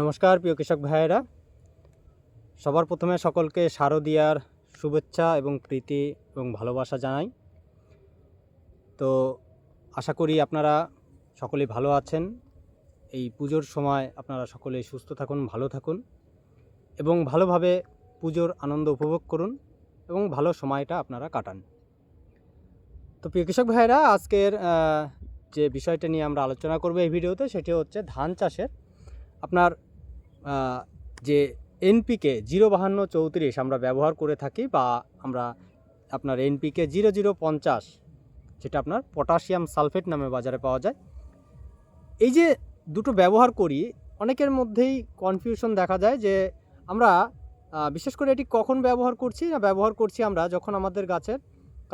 নমস্কার, প্রিয় কৃষক ভাইয়েরা। সবার প্রথমে সকলকে শারদিয়ার শুভেচ্ছা এবং প্রীতি এবং ভালোবাসা জানাই। তো আশা করি আপনারা সকলেই ভালো আছেন। এই পুজোর সময় আপনারা সকলে সুস্থ থাকুন, ভালো থাকুন এবং ভালোভাবে পুজোর আনন্দ উপভোগ করুন এবং ভালো সময়টা আপনারা কাটান। তো প্রিয় কৃষক ভাইয়েরা, আজকের যে বিষয়টা নিয়ে আমরা আলোচনা করব এই ভিডিওতে, সেটি হচ্ছে ধান চাষের আপনার যে এনপিকে জিরো বাহান্ন চৌত্রিশ আমরা ব্যবহার করে থাকি বা আমরা আপনার এনপিকে জিরো জিরো পঞ্চাশ, যেটা আপনার পটাশিয়াম সালফেট নামে বাজারে পাওয়া যায়। এই যে দুটো ব্যবহার করি, অনেকের মধ্যেই কনফিউশন দেখা যায় যে আমরা বিশেষ করে এটি কখন ব্যবহার করছি না ব্যবহার করছি আমরা, যখন আমাদের গাছের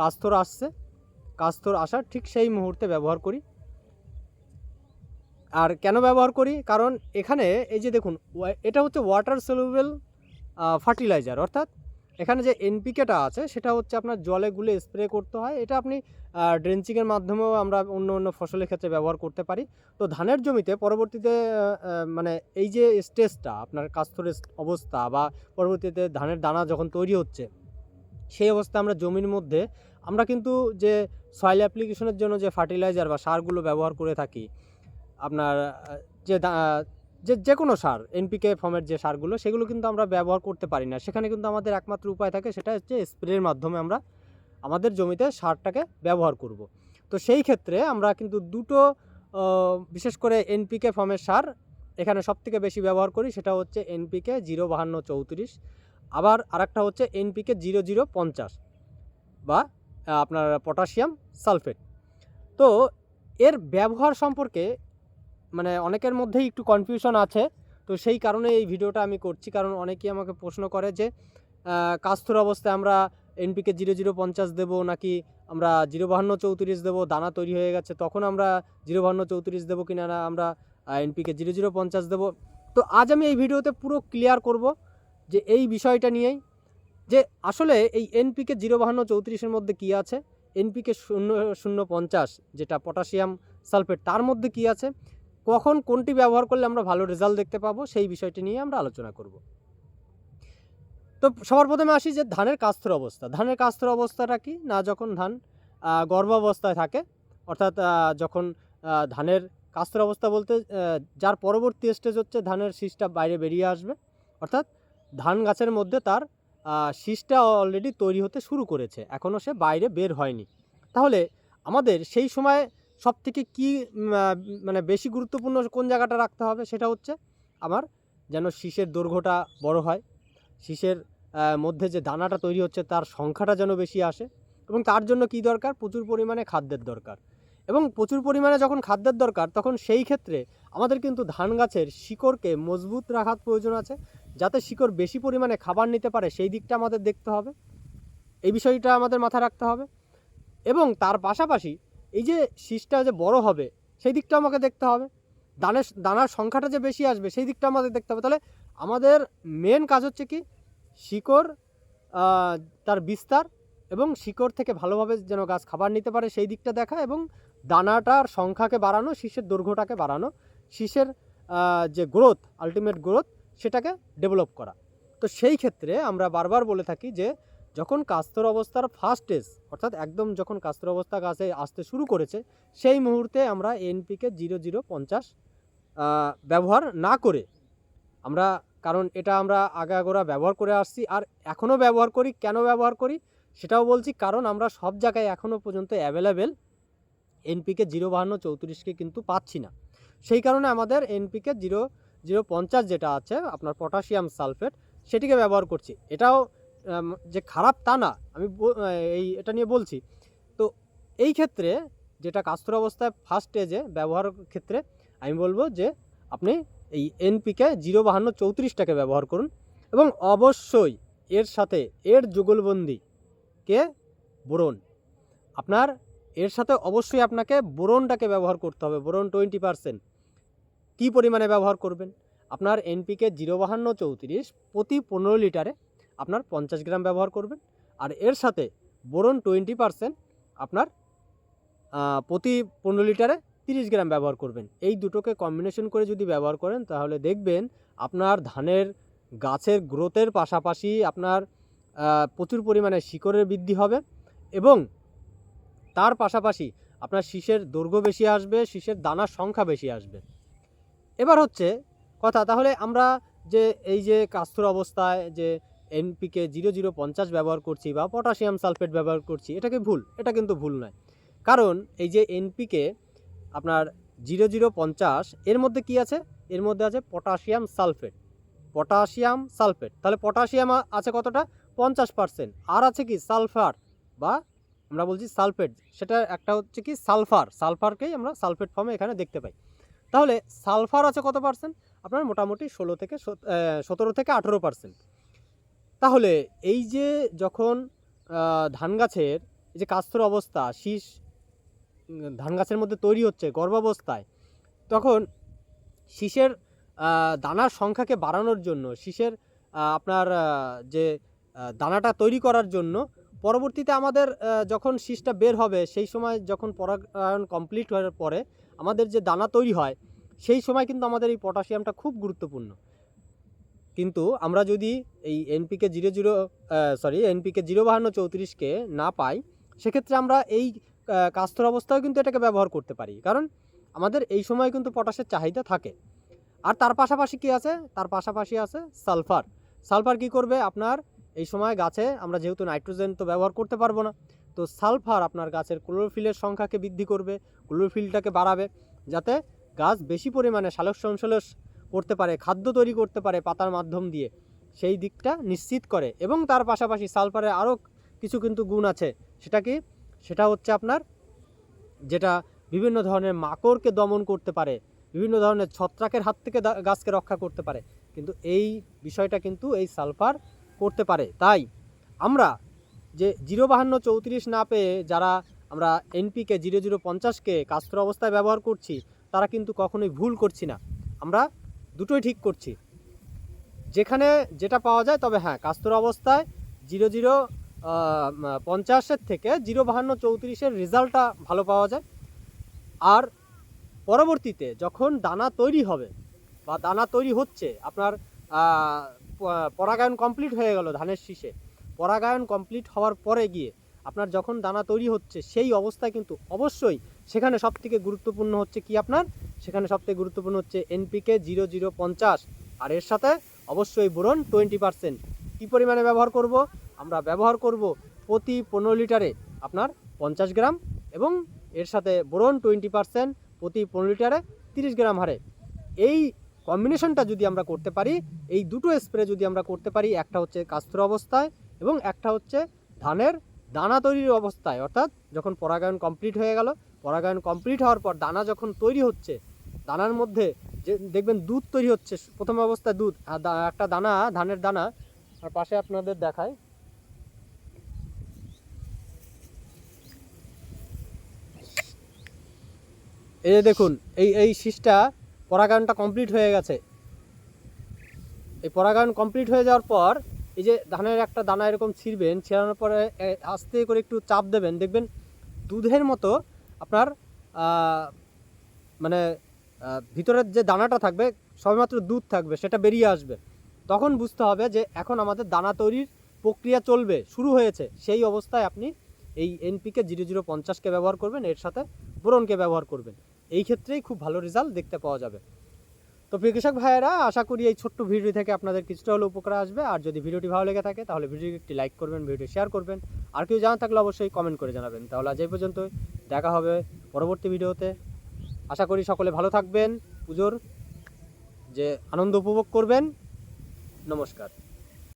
কাস্তর আসছে, কাস্তর আসার ঠিক সেই মুহূর্তে ব্যবহার করি। আর কেন ব্যবহার করি? কারণ এখানে এই যে দেখুন এটা হচ্ছে ওয়াটার সলিউবেল ফার্টিলাইজার অর্থাৎ এখানে যে এনপিকেটা আছে, সেটা হচ্ছে আপনার জলে গুলে স্প্রে করতে হয়। এটা আপনি ড্রেঞ্চিংয়ের মাধ্যমেও আমরা অন্য অন্য ফসলের ক্ষেত্রে ব্যবহার করতে পারি। তো ধানের জমিতে পরবর্তীতে মানে এই যে স্টেজটা আপনার কাস্তরের অবস্থা বা পরবর্তীতে ধানের দানা যখন তৈরি হচ্ছে, সেই অবস্থা আমরা জমির মধ্যে, আমরা কিন্তু যে সয়েল অ্যাপ্লিকেশনের জন্য যে ফার্টিলাইজার বা সারগুলো ব্যবহার করে থাকি আপনার, যে যে যে কোনো সার এনপিকে ফর্মের যে সারগুলো, সেগুলো কিন্তু আমরা ব্যবহার করতে পারি না। সেখানে কিন্তু আমাদের একমাত্র উপায় থাকে, সেটা হচ্ছে স্প্রের মাধ্যমে আমরা আমাদের জমিতে সারটাকে ব্যবহার করব। তো সেই ক্ষেত্রে আমরা কিন্তু দুটো বিশেষ করে এনপিকে ফর্মের সার এখানে সবথেকে বেশি ব্যবহার করি, সেটা হচ্ছে এনপিকে জিরো বাহান্ন চৌত্রিশ, আবার আরেকটা হচ্ছে এনপিকে জিরো জিরো পঞ্চাশ বা, আপনার পটাশিয়াম সালফেট তো এর ব্যবহার সম্পর্কে মানে অনেকের মধ্যেই একটু কনফিউশন আছে। তো সেই কারণে এই ভিডিওটা আমি করছি। কারণ অনেকেই আমাকে প্রশ্ন করে যে কাস্তর অবস্থায় আমরা এনপিকে জিরো জিরো পঞ্চাশ দেবো নাকি আমরা জিরো বাহান্ন চৌত্রিশ দেবো, দানা তৈরি হয়ে গেছে, তখন আমরা জিরো বাহান্ন চৌত্রিশ দেবো কি না আমরা এনপিকে জিরো জিরো পঞ্চাশ দেবো। তো আজ আমি এই ভিডিওতে পুরো ক্লিয়ার করব যে এই বিষয়টা নিয়েই যে আসলে এই এনপিকে জিরো বাহান্ন চৌত্রিশের মধ্যে কী আছে, এনপিকে শূন্য শূন্য পঞ্চাশ যেটা পটাশিয়াম সালফেট, তার মধ্যে কী আছে কখন কোনটি ব্যবহার করলে আমরা ভালো রেজাল্ট দেখতে পাবো, সেই বিষয়টি নিয়ে আমরা আলোচনা করব। তো সবার প্রথমে আসি যে ধানের কাস্তর অবস্থা। ধানের কাস্তর অবস্থাটা কি? না যখন ধান গর্ভাবস্থায় থাকে, অর্থাৎ যখন ধানের কাস্তর অবস্থা বলতে যার পরবর্তী স্টেজ হচ্ছে ধানের শীষটা বাইরে বেরিয়ে আসবে, অর্থাৎ ধান গাছের মধ্যে তার শীষটা অলরেডি তৈরি হতে শুরু করেছে এখনও সে বাইরে বের হয়নি। তাহলে আমাদের সেই সময় সব থেকে কী মানে বেশি গুরুত্বপূর্ণ কোন জায়গাটা রাখতে হবে সেটা হচ্ছে আমার যেন শীষের দৈর্ঘ্যটা বড় হয়। শীষের মধ্যে যে দানাটা তৈরি হচ্ছে তার সংখ্যাটা যেন বেশি আসে এবং তার জন্য কি দরকার? প্রচুর পরিমাণে খাদ্যের দরকার। এবং প্রচুর পরিমাণে যখন খাদ্যের দরকার তখন সেই ক্ষেত্রে আমাদের কিন্তু ধান গাছের শিকড়কে মজবুত রাখার প্রয়োজন আছে যাতে শিকড় বেশি পরিমাণে খাবার নিতে পারে সেই দিকটা আমাদের দেখতে হবে। এই বিষয়টা আমাদের মাথায় রাখতে হবে। এবং তার পাশাপাশি এই যে শীষটা যে বড় হবে, সেই দিকটা আমাকে দেখতে হবে। দানের, দানার সংখ্যাটা যে বেশি আসবে, সেই দিকটা আমাদের দেখতে হবে। তাহলে আমাদের মেন কাজ হচ্ছে কি? শিকড় তার বিস্তার এবং শিকড় থেকে ভালোভাবে যেন গাছ খাবার নিতে পারে, সেই দিকটা দেখা এবং দানাটার সংখ্যাকে বাড়ানো, শীষের দৈর্ঘ্যটাকে বাড়ানো, শীষের যে গ্রোথ আলটিমেট গ্রোথ সেটাকে ডেভেলপ করা। তো সেই ক্ষেত্রে আমরা বারবার বলে থাকি যে যখন কাস্তর অবস্থার ফার্স্ট স্টেজ অর্থাৎ একদম যখন কাস্তর অবস্থা গাছে আসতে শুরু করেছে, সেই মুহূর্তে আমরা এনপিকে জিরো জিরো পঞ্চাশ ব্যবহার না করে, আমরা, কারণ এটা আমরা আগাগোড়া ব্যবহার করে আসছি, আর এখনও ব্যবহার করি, কেন ব্যবহার করি, সেটাও বলছি, কারণ আমরা সব জায়গায় এখনও পর্যন্ত অ্যাভেলেবেল এনপিকে জিরো বাহান্ন চৌত্রিশকে কিন্তু পাচ্ছি না। সেই কারণে আমাদের এনপিকে জিরো জিরো পঞ্চাশ যেটা আছে, আপনার পটাশিয়াম সালফেট সেটিকে ব্যবহার করছি। এটাও যে খারাপ তা না, আমি এই এটা নিয়ে বলছি। তো এই ক্ষেত্রে যেটা কাস্তর অবস্থায় ফার্স্ট স্টেজে ব্যবহারের ক্ষেত্রে আমি বলব যে আপনি এই এনপিকে জিরো বাহান্ন চৌত্রিশটাকে ব্যবহার করুন এবং অবশ্যই এর সাথে এর যুগলবন্দি কে বোরন। আপনার এর সাথে অবশ্যই আপনাকে বোরনটাকে ব্যবহার করতে হবে, বোরন টোয়েন্টি পারসেন্ট কী পরিমাণে ব্যবহার করবেন? আপনার এনপিকে জিরো বাহান্ন চৌত্রিশ প্রতি পনেরো লিটারে আপনার পঞ্চাশ গ্রাম ব্যবহার করবেন। আর এর সাথে বোরন টোয়েন্টি পারসেন্ট আপনার প্রতি পনেরো লিটারে তিরিশ গ্রাম ব্যবহার করবেন। এই দুটোকে কম্বিনেশন করে যদি ব্যবহার করেন, তাহলে দেখবেন আপনার ধানের গাছের গ্রোথের পাশাপাশি আপনার প্রচুর পরিমাণে শিকড়ের বৃদ্ধি হবে এবং তার পাশাপাশি আপনার শীষের দৈর্ঘ্য বেশি আসবে, শীষের দানার সংখ্যা বেশি আসবে। এবার হচ্ছে কথা, তাহলে আমরা যে এই যে কাস্তুর অবস্থায় যে এনপিকে জিরো জিরো পঞ্চাশ ব্যবহার করছি বা পটাশিয়াম সালফেট ব্যবহার করছি, এটাকে ভুল, এটা কিন্তু ভুল নয়। কারণ এই যে এনপিকে আপনার জিরো জিরো পঞ্চাশ এর মধ্যে কি আছে? এর মধ্যে আছে পটাশিয়াম সালফেট পটাশিয়াম সালফেট তাহলে পটাশিয়াম আছে কতটা? পঞ্চাশ পার্সেন্ট আর আছে কি? সালফার বা আমরা বলছি সালফেট সেটা একটা হচ্ছে কি? সালফার সালফারকেই আমরা সালফেট ফর্মে এখানে দেখতে পাই। তাহলে সালফার আছে কত পার্সেন্ট আপনার মোটামুটি ষোলো থেকে সতেরো থেকে আঠেরো পার্সেন্ট তাহলে এই যে যখন ধান গাছের যে কাস্তর অবস্থা, শীষ ধান গাছের মধ্যে তৈরি হচ্ছে গর্ভাবস্থায়, তখন শীষের দানার সংখ্যাকে বাড়ানোর জন্য, শীষের আপনার যে দানাটা তৈরি করার জন্য, পরবর্তীতে আমাদের যখন শীষটা বের হবে, সেই সময় যখন পরাগায়ন কমপ্লিট হওয়ার পরে আমাদের যে দানা তৈরি হয়, সেই সময় কিন্তু আমাদের এই পটাশিয়ামটা খুব গুরুত্বপূর্ণ। কিন্তু আমরা যদি এই NPK zero zero sorry NPK zero বাহান্ন চৌত্রিশকে না পাই, সেক্ষেত্রে আমরা এই কাস্তর অবস্থায় কিন্তু এটাকে ব্যবহার করতে পারি। কারণ আমাদের এই সময় কিন্তু পটাশের চাহিদা থাকে। আর তার পাশাপাশি কি আছে? তার পাশাপাশি আছে সালফার। সালফার কি করবে? আপনার এই সময় গাছে আমরা যেহেতু নাইট্রোজেন তো ব্যবহার করতে পারব না। তো সালফার আপনার গাছের ক্লোরোফিলের সংখ্যাকে বৃদ্ধি করবে, ক্লোরোফিলটাকে বাড়াবে, যাতে গাছ বেশি পরিমাণে সালোক সংশ্লেষ করতে পারে, খাদ্য তৈরি করতে পারে পাতার মাধ্যম দিয়ে, সেই দিকটা নিশ্চিত করে। এবং তার পাশাপাশি সালফারের আরও কিছু কিন্তু গুণ আছে। সেটা কি সেটা হচ্ছে আপনার যেটা বিভিন্ন ধরনের মাকড়কে দমন করতে পারে, বিভিন্ন ধরনের ছত্রাকের হাত থেকে গাছকে রক্ষা করতে পারে। কিন্তু এই বিষয়টা কিন্তু এই সালফার করতে পারে। তাই আমরা যে জিরো বাহান্ন চৌত্রিশ না পেয়ে যারা আমরা এনপিকে জিরো জিরো পঞ্চাশকে কাস্ত্র অবস্থায় ব্যবহার করছি, তারা কিন্তু কখনোই ভুল করছি না। আমরা দুটোই ঠিক করছি। যেখানে যেটা পাওয়া যায় তবে হ্যাঁ কাস্তর অবস্থায় জিরো জিরো পঞ্চাশের থেকে জিরো বাহান্ন চৌত্রিশের রেজাল্টটা ভালো পাওয়া যায়। আর পরবর্তীতে যখন দানা তৈরি হবে বা দানা তৈরি হচ্ছে, আপনার পরাগায়ন কমপ্লিট হয়ে গেল ধানের শীষে, পরাগায়ন কমপ্লিট হওয়ার পরে গিয়ে আপনার যখন দানা তৈরি হচ্ছে সেই অবস্থায় কিন্তু অবশ্যই সেখানে সবথেকে গুরুত্বপূর্ণ হচ্ছে কি আপনার? সেখানে সবথেকে গুরুত্বপূর্ণ হচ্ছে এনপিকে জিরো জিরো পঞ্চাশ। আর এর সাথে অবশ্যই বোরন টোয়েন্টি পার্সেন্ট কী পরিমাণে ব্যবহার করব? আমরা ব্যবহার করব প্রতি পনেরো লিটারে আপনার পঞ্চাশ গ্রাম এবং এর সাথে বোরন টোয়েন্টি পার্সেন্ট প্রতি পনেরো লিটারে তিরিশ গ্রাম হারে। এই কম্বিনেশনটা যদি আমরা করতে পারি, এই দুটো স্প্রে যদি আমরা করতে পারি, একটা হচ্ছে কাস্তর অবস্থায় এবং একটা হচ্ছে ধানের দানা তৈরির অবস্থায়, অর্থাৎ যখন পরাগায়ন কমপ্লিট হয়ে গেল পরাগায়ন কমপ্লিট হওয়ার পর দানা যখন তৈরি হচ্ছে, দানার মধ্যে যে, দেখবেন দুধ তৈরি হচ্ছে, প্রথম অবস্থায় দুধ, আর একটা দানা, ধানের দানা, আর পাশে আপনাদের দেখায়। এই যে দেখুন, এই এই শীষটা পরাগায়নটা কমপ্লিট হয়ে গেছে। এই পরাগায়ন কমপ্লিট হয়ে যাওয়ার পর, এই যে ধানের একটা দানা এরকম ছিঁড়বেন, ছিঁড়ানোর পরে আস্তে করে একটু চাপ দেবেন। দেখবেন দুধের মতো আপনার মানে ভিতরের যে দানাটা থাকবে, সবেমাত্র দুধ থাকবে, সেটা বেরিয়ে আসবে। তখন বুঝতে হবে যে এখন আমাদের দানা তৈরির প্রক্রিয়া চলবে, শুরু হয়েছে। সেই অবস্থায় আপনি এই এনপিকে জিরো জিরো পঞ্চাশকে ব্যবহার করবেন, এর সাথে বোরনকে ব্যবহার করবেন। এই ক্ষেত্রেই খুব ভালো রেজাল্ট দেখতে পাওয়া যাবে। তো প্রিয় কৃষক ভাইয়েরা, আশা করি এই ছোট্ট ভিডিও থেকে আপনাদের কিছুটা হলেও উপকার আসবে। আর যদি ভিডিওটি ভালো লেগে থাকে, তাহলে ভিডিওটি একটি লাইক করবেন ভিডিও শেয়ার করবেন। আর কেউ জানা থাকলে অবশ্যই কমেন্ট করে জানাবেন। তাহলে আজ এই পর্যন্ত দেখা হবে পরবর্তী ভিডিওতে। আশা করি সকলে ভালো থাকবেন, পুজোর যে আনন্দ উপভোগ করবেন। নমস্কার।